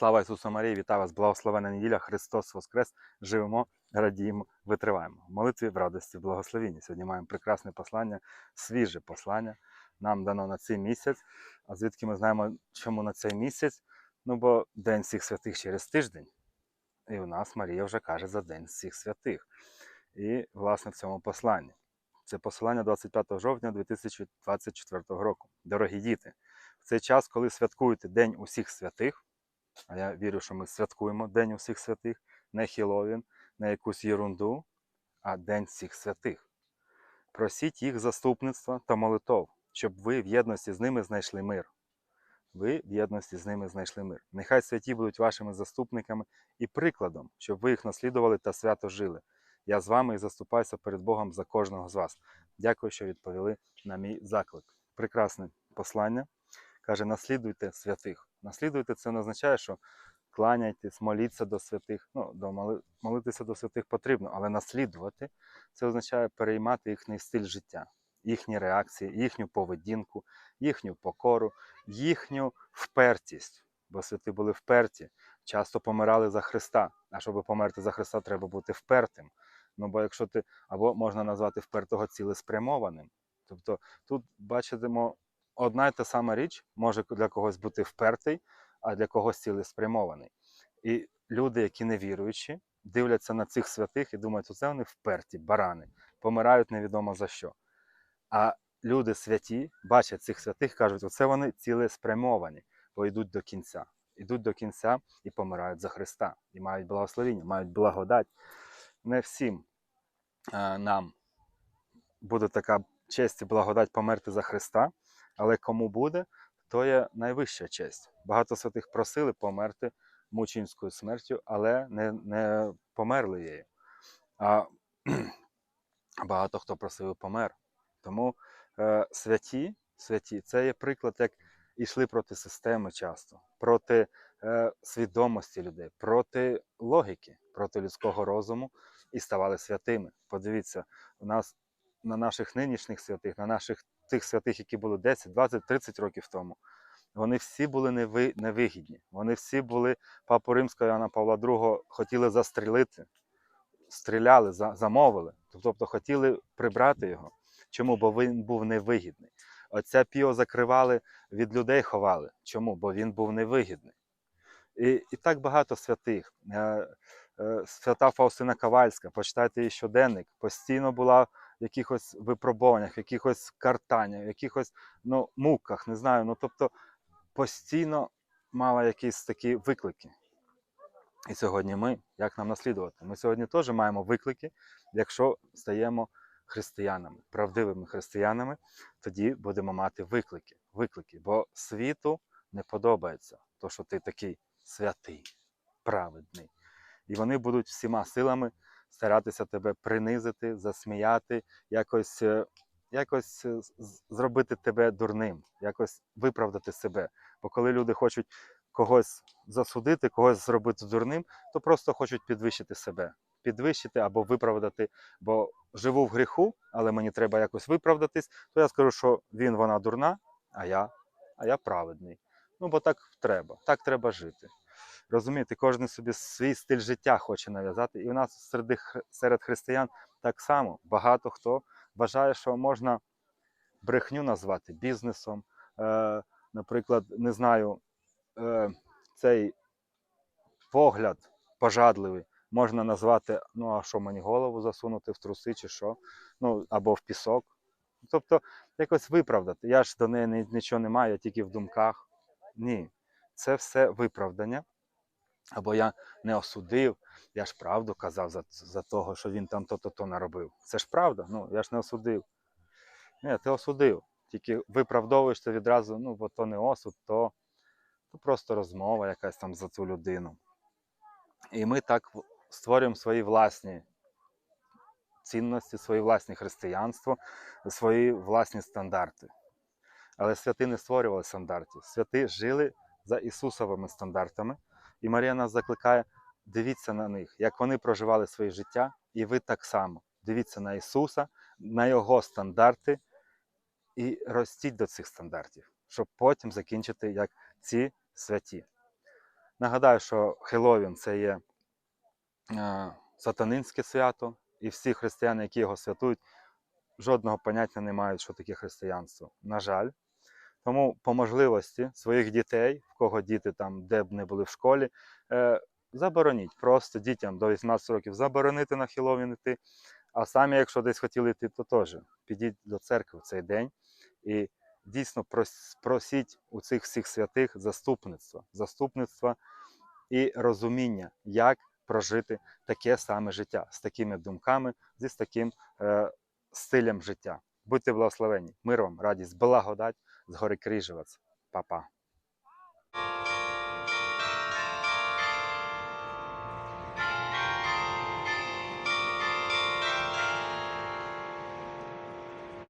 Слава Ісусу Марії, вітаю вас! Благословена неділя, Христос Воскрес! Живемо, радіємо, витриваємо. В молитві в радості, в благословенні. Сьогодні маємо прекрасне послання, свіже послання. Нам дано на цей місяць. А звідки ми знаємо, чому на цей місяць? Ну, бо День всіх святих через тиждень. І у нас Марія вже каже за День всіх святих. І, власне, в цьому посланні. Це посилання 25 жовтня 2024 року. Дорогі діти, в цей час, коли святкуєте День усіх святих, а я вірю, що ми святкуємо День усіх святих, не Хіловін, не якусь єрунду, а День всіх святих. Просіть їх заступництва та молитов, щоб ви в єдності з ними знайшли мир. Ви в єдності з ними знайшли мир. Нехай святі будуть вашими заступниками і прикладом, щоб ви їх наслідували та свято жили. Я з вами і заступаюся перед Богом за кожного з вас. Дякую, що відповіли на мій заклик. Прекрасне послання. Каже, наслідуйте святих. Наслідуйте це не означає, що кланяйтесь, моліться до святих. Ну, до моли... молитися до святих потрібно, але наслідувати це означає переймати їхній стиль життя, їхні реакції, їхню поведінку, їхню покору, їхню впертість. Бо святі були вперті, часто помирали за Христа. А щоб померти за Христа, треба бути впертим. Ну бо якщо ти або можна назвати впертого цілеспрямованим. Тобто тут бачимо одна й та сама річ може для когось бути впертий, а для когось цілеспрямований. І люди, які не віруючі, дивляться на цих святих і думають, оце вони вперті, барани, помирають невідомо за що. А люди святі бачать цих святих, кажуть, оце вони цілеспрямовані, бо йдуть до кінця. Йдуть до кінця і помирають за Христа, і мають благословіння, мають благодать. Не всім а, нам буде така честь і благодать померти за Христа, але кому буде, то є найвища честь. Багато святих просили померти мучинською смертю, але не, не померли її. А багато хто просив і помер. Тому е, святі, святі це є приклад, як йшли проти системи часто, проти е, свідомості людей, проти логіки, проти людського розуму і ставали святими. Подивіться, у нас на наших нинішніх святих, на наших тих святих, які були 10, 20, 30 років тому, вони всі були неви, невигідні. Вони всі були папу Римського Іоанна Павла II хотіли застрілити, стріляли, за, замовили, тобто хотіли прибрати його. Чому? Бо він був невигідний. Отця Піо закривали, від людей ховали. Чому? Бо він був невигідний. І і так багато святих. Е, е, свята Фаустина Ковальська, почитайте її щоденник, постійно була якихось випробуваннях, якихось картаннях, в якихось ну, муках, не знаю. Ну, тобто постійно мала якісь такі виклики. І сьогодні ми, як нам наслідувати? Ми сьогодні теж маємо виклики, якщо стаємо християнами, правдивими християнами, тоді будемо мати виклики. виклики. Бо світу не подобається, то, що ти такий святий, праведний. І вони будуть всіма силами старатися тебе принизити, засміяти, якось якось зробити тебе дурним, якось виправдати себе. Бо коли люди хочуть когось засудити, когось зробити дурним, то просто хочуть підвищити себе, підвищити або виправдати. Бо живу в гріху, але мені треба якось виправдатись, то я скажу, що він, вона дурна, а я, а я праведний. Ну, бо так треба, так треба жити. Розумієте, кожен собі свій стиль життя хоче нав'язати. І у нас серед, серед християн так само багато хто вважає, що можна брехню назвати бізнесом. Е, Наприклад, не знаю, е, цей погляд пожадливий можна назвати, ну а що мені голову засунути в труси чи що, ну або в пісок. Тобто якось виправдати. Я ж до неї нічого не маю, я тільки в думках. Ні, це все виправдання. Або я не осудив, я ж правду казав за за того, що він там то-то-то наробив. Це ж правда, ну я ж не осудив. Ні, ти осудив. Тільки виправдовуєшся відразу, ну, бо то не осуд, то, то просто розмова якась там за цю людину. І ми так створюємо свої власні цінності, свої власні християнство, свої власні стандарти. Але святи не створювали стандартів. Святи жили за Ісусовими стандартами. І Марія нас закликає, дивіться на них, як вони проживали своє життя, і ви так само. Дивіться на Ісуса, на Його стандарти і ростіть до цих стандартів, щоб потім закінчити як ці святі. Нагадаю, що Хеллоуін це є е, сатанинське свято, і всі християни, які його святують, жодного поняття не мають, що таке християнство. На жаль. Тому по можливості своїх дітей, в кого діти там, де б не були в школі, е, забороніть. Просто дітям до 18 років заборонити на Хеллоуін йти. А самі, якщо десь хотіли йти, то теж підіть до церкви в цей день і дійсно просіть у цих всіх святих заступництва, заступництва і розуміння, як прожити таке саме життя з такими думками, зі з таким е, стилем життя. Будьте благословені, мир вам, радість, благодать з гори Крижевець. Па-па.